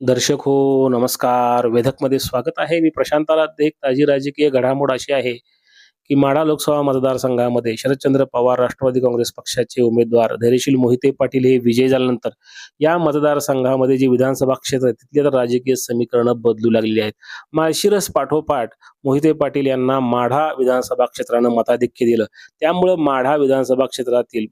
दर्शक हो नमस्कार. वेधकमध्ये स्वागत आहे. मी प्रशांताला एक ताजी राजकीय घडामोड अशी आहे की माढा लोकसभा मतदारसंघामध्ये शरदचंद्र पवार राष्ट्रवादी काँग्रेस पक्षाचे उमेदवार धैर्यशील मोहिते पाटील हे विजय झाल्यानंतर या मतदारसंघामध्ये जी विधानसभा क्षेत्र आहे तिथली तर राजकीय समीकरणं बदलू लागलेली आहेत. माळशिरस पाठोपाठ मोहिते पाटील यांना माढा विधानसभा क्षेत्रानं मताधिक्य दिलं. त्यामुळं माढा विधानसभा क्षेत्रातील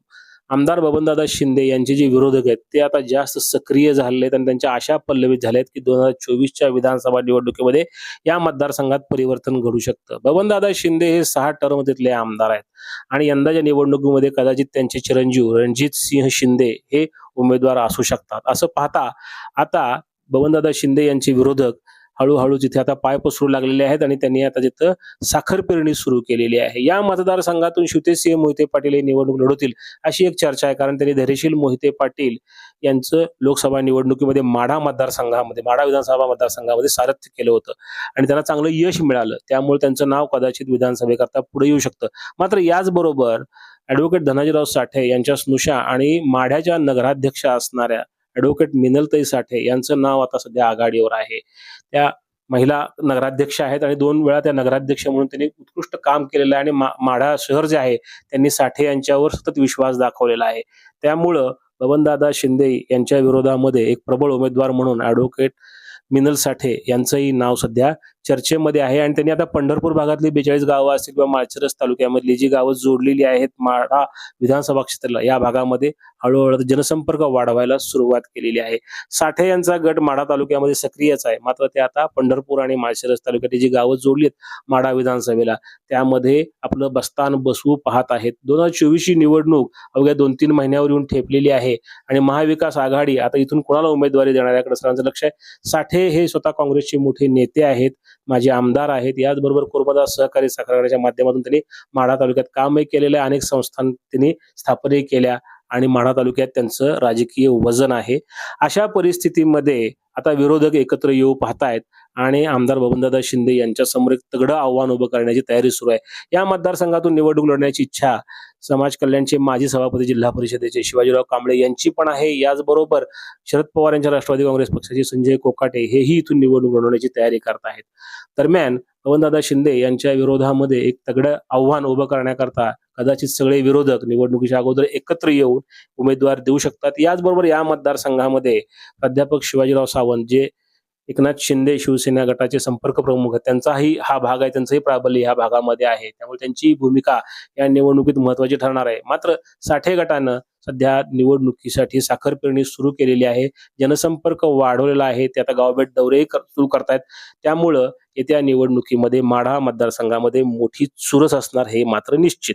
आमदार बबनदादा शिंदे यांचे जे विरोधक आहेत ते आता जास्त सक्रिय झालेले आहेत आणि त्यांच्या आशा पल्लवित झाल्या आहेत की दोन हजार चोवीसच्या विधानसभा निवडणुकीमध्ये या मतदारसंघात परिवर्तन घडू शकतं. बबनदादा शिंदे हे सहा टर्म तिथले आमदार आहेत आणि यंदाच्या निवडणुकीमध्ये कदाचित त्यांचे चिरंजीव रणजित सिंह शिंदे हे उमेदवार असू शकतात. असं पाहता आता बबनदादा शिंदे यांचे विरोधक हळूहळू जिथे आता पाय पसरू लागलेले आहेत आणि त्यांनी आता तिथं साखर पेरणी सुरू केलेली आहे. या मतदारसंघातून शिवतेसिंह मोहिते पाटील हे निवडणूक लढवतील अशी एक चर्चा आहे. कारण त्यांनी धैर्यशील मोहिते पाटील यांचं लोकसभा निवडणुकीमध्ये माढा मतदारसंघामध्ये माढा विधानसभा मतदारसंघामध्ये सारथ्य केलं होतं. आणि त्यांना चांगलं यश मिळालं. त्यामुळे त्यांचं नाव कदाचित विधानसभेकरता पुढे येऊ शकतं. मात्र याचबरोबर ऍडव्होकेट धनाजीराव साठे यांच्या स्नुषा आणि माढ्याच्या नगराध्यक्ष असणाऱ्या ॲडव्होकेट मिनलताई साठे यांचं नाव आता सध्या आघाडीवर आहे. त्या महिला नगराध्यक्ष आहेत आणि दोन वेळा त्या नगराध्यक्ष म्हणून त्यांनी उत्कृष्ट काम केलेलं आहे आणि मा माढा शहर जे आहे त्यांनी साठे यांच्यावर सतत विश्वास दाखवलेला आहे. त्यामुळं बबनदादा शिंदे यांच्या विरोधामध्ये एक प्रबळ उमेदवार म्हणून ॲडव्होकेट मिनल साठे यांचंही नाव सध्या चर्चेमध्ये आहे. आणि त्यांनी आता पंढरपूर भागातली बेचाळीस गावं असतील किंवा माळशिरस तालुक्यामधली जी गावं जोडलेली आहेत माढा विधानसभा क्षेत्राला या भागामध्ये हळूहळू जनसंपर्क वाढवायला सुरुवात केलेली आहे. साठे यांचा गट माढा तालुक्यामध्ये सक्रियच आहे. मात्र ते आता पंढरपूर आणि माळशिरस तालुक्यातली जी गावं जोडली आहेत माढा विधानसभेला त्यामध्ये आपलं बस्तान बसवू पाहत आहेत. दोन हजार चोवीसची निवडणूक अवघ्या दोन तीन महिन्यावर येऊन ठेपलेली आहे. आणि महाविकास आघाडी आता इथून कोणाला उमेदवारी देणार याकडे सर्वांचं लक्ष आहे. साठे हे स्वतः काँग्रेसचे मोठे नेते आहेत माझे आमदार आहेत. याचबरोबर कुर्मदास सहकारी साखर माध्यमातून त्यांनी माढा तालुक्यात कामही केलेलं आहे. अनेक संस्थां त्यांनी स्थापनही केल्या. आणि माढा तालुक्यात त्यांचं राजकीय वजन आहे. अशा परिस्थितीमध्ये आता विरोधक एकत्र येऊ पाहतायत आणि आमदार बबनदादा शिंदे यांच्यासमोर एक तगडं आव्हान उभं करण्याची तयारी सुरू आहे. या मतदारसंघातून निवडणूक लढण्याची इच्छा समाज कल्याणचे माजी सभापती जिल्हा परिषदेचे शिवाजीराव कांबळे यांची पण आहे. याचबरोबर शरद पवार यांच्या राष्ट्रवादी काँग्रेस पक्षाचे संजय कोकाटे हेही इथून निवडणूक लढवण्याची तयारी करत आहेत. दरम्यान पवनदादा शिंदे यांच्या विरोधामध्ये एक तगडं आव्हान उभं करण्याकरता कदाचित सगळे विरोधक निवडणुकीच्या अगोदर एकत्र येऊन उमेदवार देऊ शकतात. याचबरोबर या मतदारसंघामध्ये प्राध्यापक शिवाजीराव सावंत जे एकनाथ शिंदे शिवसेना गटाचे संपर्क प्रमुख आहेत त्यांचाही हा भाग आहे त्यांचंही प्राबल्य ह्या भागामध्ये आहे. त्यामुळे त्यांची भूमिका या निवडणुकीत महत्वाची ठरणार आहे. मात्र साठे गटानं सध्या निवडणुकीसाठी साखर पेरणी सुरू केलेली आहे. जनसंपर्क वाढवलेला आहे. ते आता गावभेट दौरेही कर- सुरू करतायत. त्यामुळं येत्या निवडणुकीमध्ये माढा मतदारसंघामध्ये मोठी चुरस असणार हे मात्र निश्चित.